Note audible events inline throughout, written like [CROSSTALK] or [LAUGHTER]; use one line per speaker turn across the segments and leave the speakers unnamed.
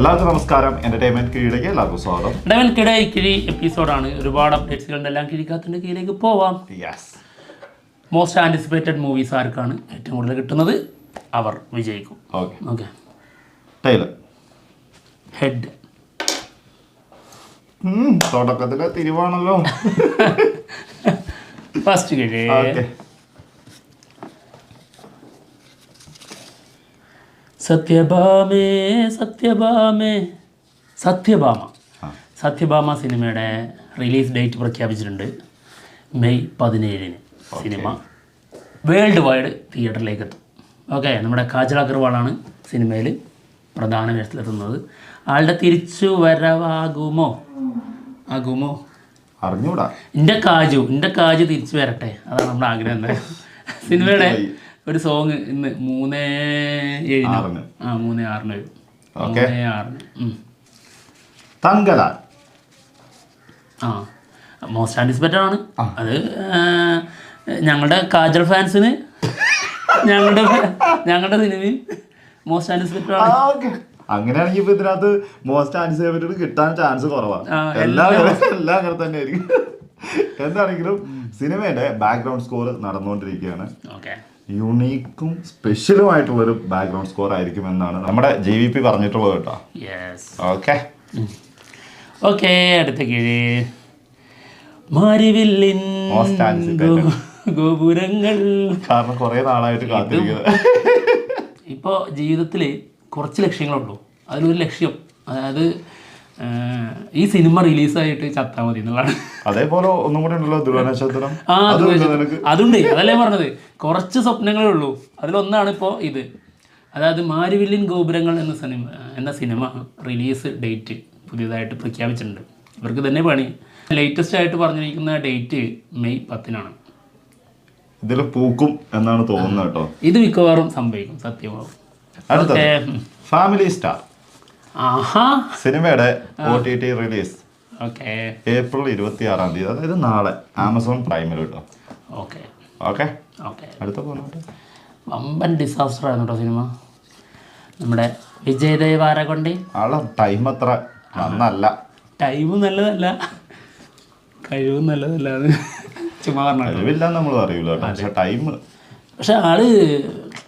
എല്ലാവർക്കും നമസ്കാരം. എന്റർടൈൻമെന്റ് കീഴിലേക്ക് എല്ലാവർക്കും സ്വാഗതം.
ഇടവൻക്കിടെ കിഴി എപ്പിസോഡാണ് ഒരുപാട് അപ്ഡേറ്റ്സുകൾ എല്ലാം കിഴിക്കാത്തിന്റെ കീഴിലേക്ക് പോവാം.
യെസ്
മോസ്റ്റ് ആന്റിസിപ്പേറ്റഡ് മൂവീസ് ആർക്കാണ് ഏറ്റവും കൂടുതൽ കിട്ടുന്നത്? അവർ വിജയിക്കും.
ഓക്കെ
ഓക്കെ
ടൈലർ
ഹെഡ്
തുടക്കത്തിലെ തിരിവാണല്ലോ. [LAUGHS]
ഫസ്റ്റ് കിഴി. സത്യഭാമേ സത്യഭാമേ. സത്യഭാമ. സത്യഭാമ സിനിമയുടെ റിലീസ് ഡേറ്റ് പ്രഖ്യാപിച്ചിട്ടുണ്ട് മെയ് പതിനേഴിന് സിനിമ. വേൾഡ് വൈഡ് തിയേറ്ററിലേക്ക് എത്തും ഓക്കെ നമ്മുടെ കാജൽ അഗർവാളാണ് സിനിമയിൽ പ്രധാന വേഷത്തിലെത്തുന്നത്. ആളുടെ തിരിച്ചു വരവാകുമോ? ആകുമോ?
അറിഞ്ഞൂടാ.
എന്റെ കാജു എന്റെ കാജു തിരിച്ചു വരട്ടെ. അതാണ് നമ്മുടെ ആഗ്രഹം. എന്തായാലും [LAUGHS] സിനിമയുടെ ഒരു സോങ് ഇന്ന് മൂന്നേ ഏഴിന്. ആ മൂന്നേ ആറിന് വരും. മൂന്നേ ആറിന്. തങ്കല
തങ്കലാൽ.
ആ. മോസ്റ്റ് ആന്റിസിപ്പേറ്റഡ് ആണ്. അത് ഞങ്ങളുടെ കാജൽ ഫാൻസിന് ഞങ്ങളുടെ ഞങ്ങളുടെ സിനിമയും മോസ്റ്റ് ആന്റിസിപ്പേറ്റഡ് ആണ്.
അങ്ങനെയാണെങ്കിൽ ഇപ്പൊ ഇതിനകത്ത് മോസ്റ്റ് ആൻസിപ്പേറ്റഡ് കിട്ടാൻ ചാൻസ് കുറവാണ്. എല്ലാം എല്ലാം അങ്ങനെ തന്നെ ആയിരിക്കും എന്താണെങ്കിലും സിനിമയുടെ ബാക്ക്ഗ്രൗണ്ട് സ്കോർ നടന്നുകൊണ്ടിരിക്കുകയാണ്.
ഓക്കെ.
യുണീക്കും സ്പെഷ്യലുമായിട്ടുള്ളൊരു ബാക്ക്ഗ്രൗണ്ട് സ്കോർ ആയിരിക്കും എന്നാണ് നമ്മുടെ ജി വി പി പറഞ്ഞിട്ടുള്ളത് കേട്ടോ. ഓക്കെ
ഓക്കെ അടുത്ത കീഴ്. മാരിവില്ലിൻ ഗോപുരങ്ങൾ.
കാരണം കുറെ നാളായിട്ട് കാത്തിരിക്കുന്നത്.
ഇപ്പോൾ ജീവിതത്തിൽ കുറച്ച് ലക്ഷ്യങ്ങളുള്ളൂ. അതിലൊരു ലക്ഷ്യം. അതായത് ഈ സിനിമ റിലീസായിട്ട് ചത്താ മതി എന്നുള്ളതാണ്.
അതേപോലെ ഒന്നും കൂടെ ഉണ്ടല്ലോ ദുർഗാനക്ഷത്രം
ആ അത് അതുണ്ട് അതല്ലേ പറഞ്ഞത്. കുറച്ച് സ്വപ്നങ്ങളേ ഉള്ളൂ. അതിലൊന്നാണ് ഇപ്പോൾ ഇത്. അതായത് മാരുവില്ലിൻ ഗോപുരങ്ങൾ എന്ന സിനിമ എന്ന സിനിമ റിലീസ് ഡേറ്റ് പുതിയതായിട്ട് പ്രഖ്യാപിച്ചിട്ടുണ്ട്. ഇവർക്ക് തന്നെ പണി. ലേറ്റസ്റ്റ് ആയിട്ട് പറഞ്ഞിരിക്കുന്ന ഡേറ്റ് മെയ് പത്തിനാണ്.
ഇതിൽ പൂക്കും എന്നാണ് തോന്നുന്നത് കേട്ടോ.
ഇത് മിക്കവാറും സംഭവിക്കും സത്യമാവും.
Family star. സിനിമയുടെ O T T release April ഇരുപത്തി ആറാം തീയതി അതായത് നാളെ ആമസോൺ പ്രൈമിൽ കേട്ടോ.
ഓക്കെ.
ഓക്കെ. അടുത്ത
വമ്പൻ ഡിസാസ്റ്റർ ആയിരുന്നു കേട്ടോ സിനിമ. നമ്മുടെ വിജയ് ദേവാര കൊണ്ട്
ആളെ ടൈം അത്ര നന്നല്ല.
ടൈം നല്ലതല്ല. കഴിവ് നല്ലതല്ല ചുമ്മാ പറഞ്ഞില്ല
കഴിവില്ല നമ്മൾ അറിയില്ല പക്ഷെ ടൈം
പക്ഷെ ആൾ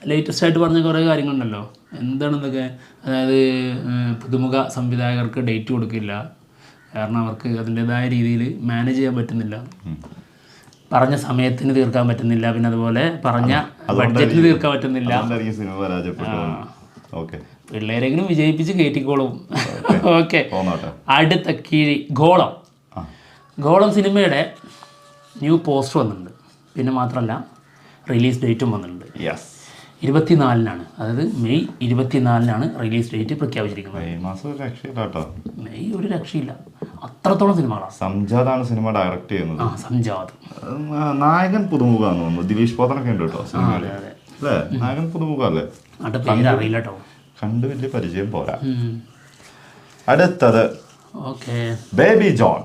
ലേറ്റസ്റ്റ് ആയിട്ട് പറഞ്ഞ കുറേ കാര്യങ്ങളുണ്ടല്ലോ. എന്താണെന്നൊക്കെ? അതായത് പുതുമുഖ സംവിധായകർക്ക് ഡേറ്റ് കൊടുക്കില്ല. കാരണം അവർക്ക് അതിന്റെതായ രീതിയിൽ മാനേജ് ചെയ്യാൻ പറ്റുന്നില്ല. പറഞ്ഞ സമയത്തിന് തീർക്കാൻ പറ്റുന്നില്ല. പിന്നെ അതുപോലെ പറഞ്ഞ ബഡ്ജറ്റിന് തീർക്കാൻ പറ്റുന്നില്ല. പിള്ളേരെങ്കിലും വിജയിപ്പിച്ച് കയറ്റിക്കോളും ഓക്കെ. [LAUGHS] അടുത്ത കീഴി ഗോളം. ഗോളം സിനിമയുടെ ന്യൂ പോസ്റ്റർ വന്നിട്ടുണ്ട്. പിന്നെ മാത്രമല്ല റിലീസ് ഡേറ്റും വന്നിട്ടുണ്ട്.
യെസ്
ഇരുപത്തിനാലിനാണ്. അതായത് മെയ് ഇരുപത്തിനാലിനാണ് റിലീസ് ഡേറ്റ് പ്രഖ്യാപിച്ചിരിക്കുന്നത്.
മെയ് മാസം ഒരു രക്ഷയില്ല കേട്ടോ
മെയ് ഒരു രക്ഷയില്ല. അത്രത്തോളം സിനിമകളാണ്
സംജാതാണ് സിനിമ ഡയറക്റ്റ് ചെയ്യുന്നത്.
ആ സംജാത്
നായകൻ പുതുമുഖ നായകൻ പുതുമുഖാന്ന് തോന്നുന്നു. ദിലീഷ് പോത്തനൊക്കെ ഉണ്ട് കേട്ടോ സിനിമയിൽ
അതെ
അല്ലേ? നായകൻ
പുതുമുഖ അല്ലേ അറിയില്ല കണ്ടു
കണ്ട് വലിയ പരിചയം പോരാ. അടുത്തത്
okay.
Baby John.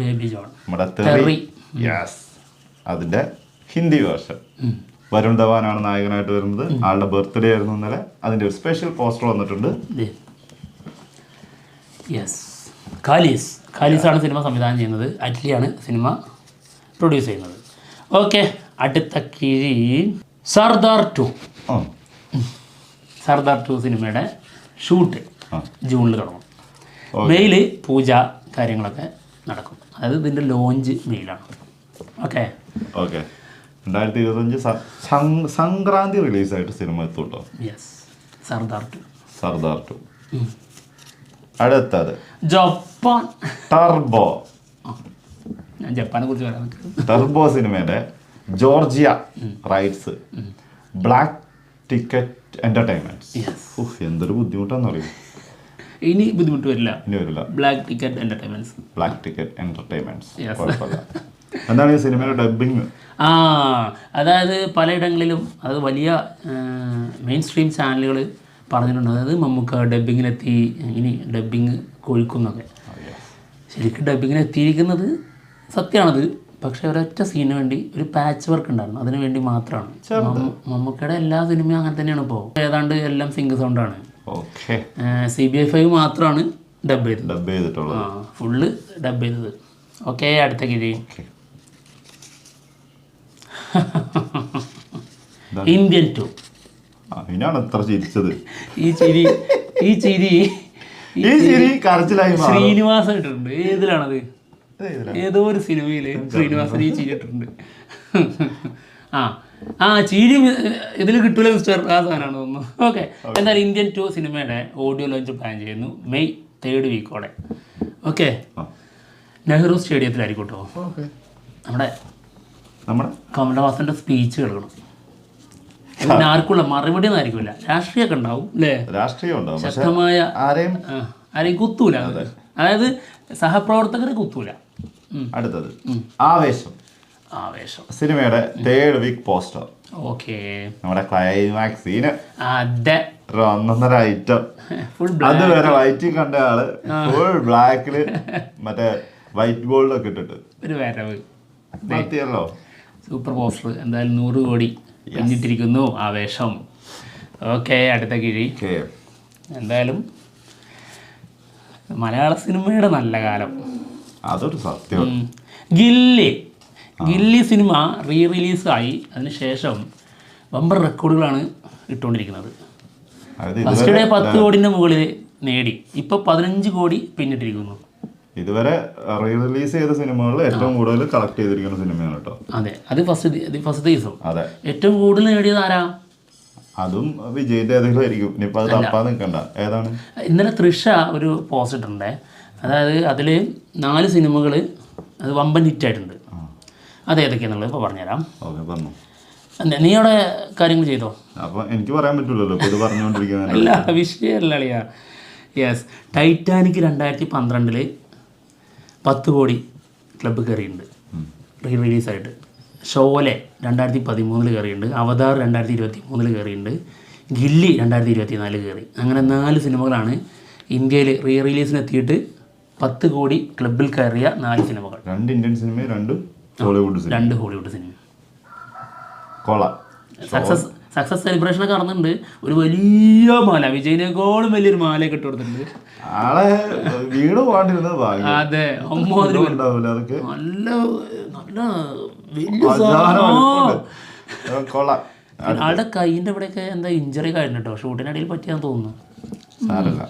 Baby John.
നമ്മുടെ യെസ് അതിന്റെ ഹിന്ദി വേർഷൻ. വരുൺ ധവാനാണ് നായകനായിട്ട് വരുന്നത്. ആളുടെ ബർത്ത്ഡേ ആയിരുന്നു ഇന്നലെ. അതിന്റെ ഒരു സ്പെഷ്യൽ പോസ്റ്റർ വന്നിട്ടുണ്ട്.
യെസ് ഖാലീസ്. ഖാലീസാണ് സിനിമ സംവിധാനം ചെയ്യുന്നത്. അറ്റ്ലിയാണ് സിനിമ പ്രൊഡ്യൂസ് ചെയ്യുന്നത്. ഓക്കെ അടുത്ത കിഴി. സർദാർ ടു. സർദാർ ടു സിനിമയുടെ ഷൂട്ട് ജൂണിൽ തുടങ്ങും. മെയിൽ പൂജ കാര്യങ്ങളൊക്കെ നടക്കും. അതായത് ഇതിന്റെ ലോഞ്ച് മെയിലാണ്. ഓക്കെ
ഓക്കെ രണ്ടായിരത്തി ഇരുപത്തഞ്ച് സംക്രാന്തി റിലീസായിട്ട് സിനിമ
എത്തുണ്ടോ? സർദാർ ടു.
സർദാർ ടു. അടുത്തത്.
ജപ്പാൻ.
ടർബോ.
ഞാൻ ജപ്പാനെ കുറിച്ച് പറയാൻ
ടർബോ സിനിമയുടെ Georgia rights. Black ticket entertainment എന്തൊരു ബുദ്ധിമുട്ടാന്ന് പറയും
ഇനി ബുദ്ധിമുട്ട് വരില്ല.
ഇനി വരില്ല.
Black ticket entertainment
black ticket entertainments. കുഴപ്പമില്ല. എന്താണ് ഈ സിനിമയുടെ ഡബിങ്
ആ അതായത് പലയിടങ്ങളിലും അത് വലിയ മെയിൻ സ്ട്രീം ചാനലുകൾ പറഞ്ഞിട്ടുണ്ട്. അതായത് മമ്മൂക്ക ഡബ്ബിങ്ങിനെത്തി ഇനി ഡബിങ് കൊഴിക്കുന്നൊക്കെ. ശരിക്കും ഡബിങ്ങിന് എത്തിയിരിക്കുന്നത് സത്യമാണത്. പക്ഷേ ഒരൊറ്റ സീനിന് വേണ്ടി ഒരു പാച്ച് വർക്ക് ഉണ്ടായിരുന്നു. അതിന് വേണ്ടി മാത്രമാണ്. മമ്മ- മമ്മൂക്കയുടെ എല്ലാ സിനിമയും അങ്ങനെ തന്നെയാണ് ഇപ്പോൾ ഏതാണ്ട് എല്ലാം സിംഗ് സൗണ്ടാണ്
okay
C B I five മാത്രമാണ് ഡബ് ചെയ്തത്.
ഡബ് ചെയ്തിട്ടുള്ളത്.
ആ ഫുള്ള് ഡബ് ചെയ്തത്. ഓക്കെ അടുത്ത കിഴി ഇന്ത്യൻ ടു
അതിനാണ് എത്ര ചിരിച്ചത്.
ഈ ചിരി ഈ ചിരി
ഈ ചിരി കരച്ചിലായി.
ശ്രീനിവാസൻ ഇട്ടിട്ടുണ്ട്. ഏതിലാണത്. ഏതോ ഒരു സിനിമയിൽ ശ്രീനിവാസൻ ഈ ചിരി ഇട്ടിട്ടുണ്ട്. ആ ആ ചിരി ഇതിൽ കിട്ടൂല മിസ്റ്റർ ആ സാധനമാണ് തോന്നുന്നു. ഓക്കെ എന്തായാലും ഇന്ത്യൻ ടു സിനിമയുടെ ഓഡിയോ ലോഞ്ച് പ്ലാൻ ചെയ്യുന്നു. മെയ് തേർഡ് വീക്കോടെ ഓക്കെ നെഹ്റു സ്റ്റേഡിയത്തിലായിരിക്കും കേട്ടോ. നമ്മുടെ
നമ്മുടെ
കമലഹാസന്റെ സ്പീച്ച് കേൾക്കണം. പിന്നെ ആർക്കുള്ള മറുപടി ഒന്നും ആയിരിക്കില്ല രാഷ്ട്രീയമൊക്കെ ഉണ്ടാവും. അല്ലേ?
രാഷ്ട്രീയം ഉണ്ടാവും.
ശക്തമായ
ആരെയും
ആരെയും കുത്തൂല. അതായത് സഹപ്രവർത്തകരെ കുത്തൂല.
അടുത്തത്. ആവേശം.
ആവേശം.
സിനിമയുടെ തേർഡ് വീക്ക് പോസ്റ്റർ
ഓക്കെ.
നമ്മുടെ ക്ലൈമാക്സ് സീന്
അതെ.
ഒന്നൊന്നര ഐറ്റം
ഫുൾ
അതുവരെ വൈറ്റിൽ കണ്ട ആൾ ഫുൾ ബ്ലാക്കിൽ മറ്റേ വൈറ്റ് ഗോൾഡ് ഒക്കെ ഇട്ടിട്ട്.
ഒരു വരവ്.
മതിയല്ലോ
സൂപ്പർ പോസ്റ്റർ. എന്തായാലും നൂറ് കോടി പിന്നിട്ടിരിക്കുന്നു. ആവേശം. ഓക്കെ അടുത്ത കിഴി. എന്തായാലും മലയാള സിനിമയുടെ നല്ല കാലം.
അതൊരു സത്യം.
ഗില്ലി. ഗില്ലി സിനിമ റീ റിലീസായി അതിനുശേഷം ബമ്പർ റെക്കോർഡുകളാണ് ഇട്ടുകൊണ്ടിരിക്കുന്നത്. ഫസ്റ്റ് ഡേ പത്ത് കോടിന്റെ മുകളിൽ നേടി. ഇപ്പോൾ പതിനഞ്ച് കോടി പിന്നിട്ടിരിക്കുന്നു.
ഇതുവരെ റീ റിലീസ് ചെയ്ത സിനിമകളിൽ ഏറ്റവും കൂടുതൽ കളക്ട് ചെയ്തിരിക്കുന്ന സിനിമയാണ് കേട്ടോ.
അതെ. അത് ഫസ്റ്റ് ഫസ്റ്റ് ദിവസം
അതെ.
ഏറ്റവും കൂടുതൽ നേടിയത് ആരാ?
അതും വിജയിന്റെ ഏതെങ്കിലും ആയിരിക്കും. ഇനിയിപ്പോ അത് തപ്പാൻ നിൽക്കണ്ട. ഏതാണ്?
ഇന്നലെ തൃഷ ഒരു പോസ്റ്റ് ഇട്ടിട്ടുണ്ടേ. അതായത് അതിൽ നാല് സിനിമകൾ അത് വമ്പൻ ഹിറ്റ് ആയിട്ടുണ്ട്. അത് ഏതൊക്കെയാണെന്നുള്ളത് ഇപ്പോൾ പറഞ്ഞുതരാം.
ഓക്കെ പറഞ്ഞു.
നീ അവിടെ കാര്യങ്ങൾ ചെയ്തോ?
അപ്പൊ എനിക്ക് പറയാൻ പറ്റില്ലല്ലോ ഇത് പറഞ്ഞുകൊണ്ടിരിക്കുന്നത്
അല്ല വിഷയമല്ല അളിയാ. യെസ് ടൈറ്റാനിക് രണ്ടായിരത്തി പന്ത്രണ്ടിൽ പത്ത് കോടി ക്ലബ്ബ് കയറിയിട്ടുണ്ട്. റീ റിലീസായിട്ട് ഷോലെ രണ്ടായിരത്തി പതിമൂന്നിൽ കയറിയിട്ടുണ്ട്. അവതാർ രണ്ടായിരത്തി ഇരുപത്തി മൂന്നിൽ കയറിയിട്ടുണ്ട്. ഗില്ലി രണ്ടായിരത്തി ഇരുപത്തി നാലിൽ കയറി. അങ്ങനെ നാല് സിനിമകളാണ് ഇന്ത്യയിൽ റീ റിലീസിനെത്തിയിട്ട് പത്ത് കോടി ക്ലബിൽ കയറിയ നാല് സിനിമകൾ.
രണ്ട് ഇന്ത്യൻ സിനിമയും രണ്ട് ഹോളിവുഡ് സിനിമ
രണ്ട് ഹോളിവുഡ് സിനിമ
കൊള.
സക്സസ് സക്സസ് സെലിബ്രേഷൻ ഒക്കെ നടന്നിട്ടുണ്ട്. ഒരു വലിയ മാല വിജയിനേക്കാളും വലിയൊരു മാല കെട്ടി കൊടുത്തിട്ടുണ്ട്.
ആളെ വീട് പോകാണ്ടിരുന്നത്
അതെ
അതൊക്കെ.
നല്ല നല്ല വലിയ
കൊള്ളാം.
ആളുടെ കൈയിന്റെ ഇവിടെയൊക്കെ എന്താ ഇഞ്ചറി കഴിഞ്ഞു കേട്ടോ. ഷൂട്ടിനിടയിൽ പറ്റിയാന്ന് തോന്നുന്നു.
സാരല്ല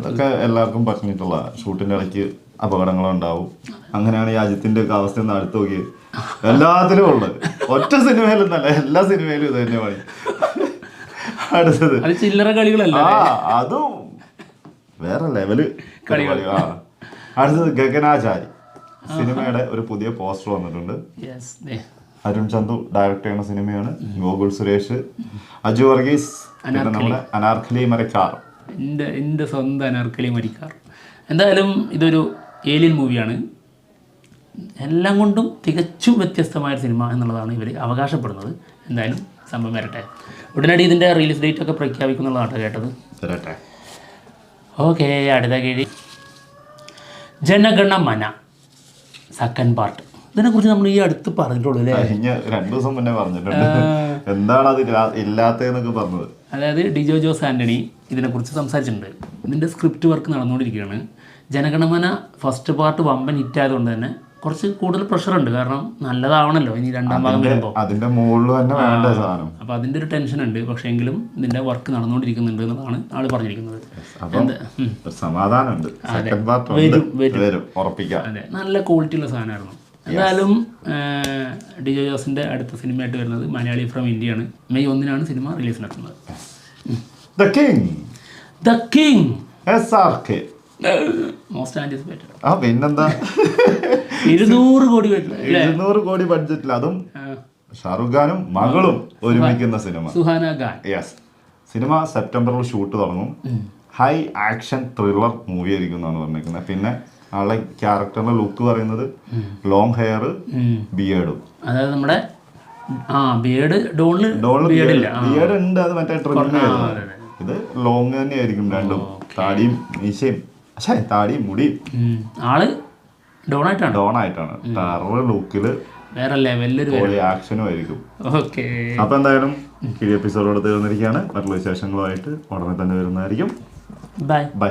അതൊക്കെ എല്ലാവർക്കും പറ്റിയിട്ടുള്ള ഷൂട്ടിന്റെ ഇടയ്ക്ക് അപകടങ്ങളുണ്ടാവും. അങ്ങനെയാണ് ഈ അജിത്തിന്റെ ഒക്കെ അവസ്ഥ ഒന്ന് അടുത്ത് നോക്കിയത് എല്ലാത്തിലും ഉള്ളത് ഒറ്റ സിനിമയിലും നല്ല എല്ലാ സിനിമയിലും ഇത് തന്നെ പണി അടുത്തത്.
അത് ചില്ലറ കളികളല്ല?
ആ അതും വേറെ ലെവൽ കളികൾ. ആ. അടുത്തത് ഗഗനാചാരി. സിനിമയുടെ ഒരു പുതിയ പോസ്റ്റർ വന്നിട്ടുണ്ട്. അരുൺ ചന്തു ഡയറക്ട് ചെയ്യുന്ന സിനിമയാണ്. ഗോകുൽ സുരേഷ് അജു വർഗീസ് പിന്നെ നമ്മുടെ അനാർക്കലി മരക്കാർ.
എന്റെ എന്റെ സ്വന്തം അനാർക്കലി മരിക്കാർ. എന്തായാലും ഇതൊരു ഏലിയൻ മൂവിയാണ്. എല്ലാം കൊണ്ടും തികച്ചും വ്യത്യസ്തമായ സിനിമ എന്നുള്ളതാണ് ഇവർ അവകാശപ്പെടുന്നത്. എന്തായാലും സംഭവം വരട്ടെ. ഉടനടി ഇതിന്റെ റിലീസ് ഡേറ്റ് ഒക്കെ പ്രഖ്യാപിക്കുന്നുള്ളതാണ് കേട്ടത്. ഓക്കെ അടുത്ത കീഴി ജനഗണ മന സെക്കൻഡ് പാർട്ട് ഇതിനെക്കുറിച്ച് നമ്മൾ ഈ അടുത്ത് പറഞ്ഞിട്ടുള്ളൂ അല്ലേ?
രണ്ടു ദിവസം മുന്നേ പറഞ്ഞിട്ടുണ്ട്. എന്താണ് അത് ഇല്ലാത്തതെന്നൊക്കെ പറഞ്ഞത്.
അതായത് ഡിജോ ജോസ് ആന്റണി ഇതിനെക്കുറിച്ച് സംസാരിച്ചിട്ടുണ്ട്. ഇതിന്റെ സ്ക്രിപ്റ്റ് വർക്ക് നടന്നുകൊണ്ടിരിക്കുകയാണ്. ജനഗണമന ഫസ്റ്റ് പാർട്ട് വമ്പൻ ഹിറ്റ് ആയതുകൊണ്ട് തന്നെ കുറച്ച് കൂടുതൽ പ്രഷർ ഉണ്ട്. കാരണം നല്ലതാവണല്ലോ. ഇനി രണ്ടാം ഭാഗം വരുമ്പോൾ
അതിന്റെ മുകളിൽ തന്നെ വേണ്ട സാധനം.
അപ്പോൾ അതിന്റെ ഒരു ടെൻഷൻ ഉണ്ട്. പക്ഷേ എങ്കിലും ഇതിന്റെ വർക്ക് നടന്നുകൊണ്ടിരിക്കുന്നുണ്ട് എന്നതാണ് ആൾ പറഞ്ഞിരിക്കുന്നത്.
സമാധാനമുണ്ട്.
വരും, വരും. അതെ. നല്ല ക്വാളിറ്റി ഉള്ള സാധനമായിരുന്നു. എന്തായാലും ഡിജോ ജോസിന്റെ അടുത്ത സിനിമയായിട്ട് വരുന്നത് മലയാളി ഫ്രം ഇന്ത്യ ആണ്. മെയ് ഒന്നിനാണ് സിനിമ റിലീസിനെത്തുന്നത്
the king
the king
S R K [LAUGHS]
most anticipated
ആ പിന്നെന്താ?
ഇരുന്നൂറ് കോടി
ഇരുന്നൂറ് കോടി ബഡ്ജറ്റിൽ അതും ഷാറുഖ് ഖാനും മകളും ഒരുമിക്കുന്ന cinema.
Suhana Khan.
Yes cinema സെപ്റ്റംബറിൽ ഷൂട്ട് തുടങ്ങും. ഹൈ ആക്ഷൻ ത്രില്ലർ മൂവി ആയിരിക്കും എന്നാണ് പറഞ്ഞിരിക്കുന്നത് പിന്നെ ആളെ ക്യാരക്ടറിന്റെ ലുക്ക് പറയുന്നത് ലോങ് ഹെയർ ബിയേഡും
അതായത് നമ്മുടെ ആ ബിയേഡ് ഡോണിൽ ബിയേഡില്ല
ബിയേഡ് ഉണ്ട് അത് മറ്റേ ട്രിമ്മിങ് ഇത് ലോങ് തന്നെ ആയിരിക്കും രണ്ടും താടിയും മീശയും. പക്ഷേ താടി മുടി
ആൾ ഡോൺ ആയിട്ടാണ്
ഡോൺ ആയിട്ടാണ് ടെറർ ലുക്കിൽ
വേറെ ലെവലിലൊരു
ആക്ഷനും ആയിരിക്കും.
ഓക്കെ.
അപ്പൊ എന്തായാലും ഈ എപ്പിസോഡോട് തീർന്നിരിക്കുകയാണ്. മറ്റുള്ള വിശേഷങ്ങളുമായിട്ട് ഉടനെ തന്നെ വരുന്നതായിരിക്കും.
Bye
bye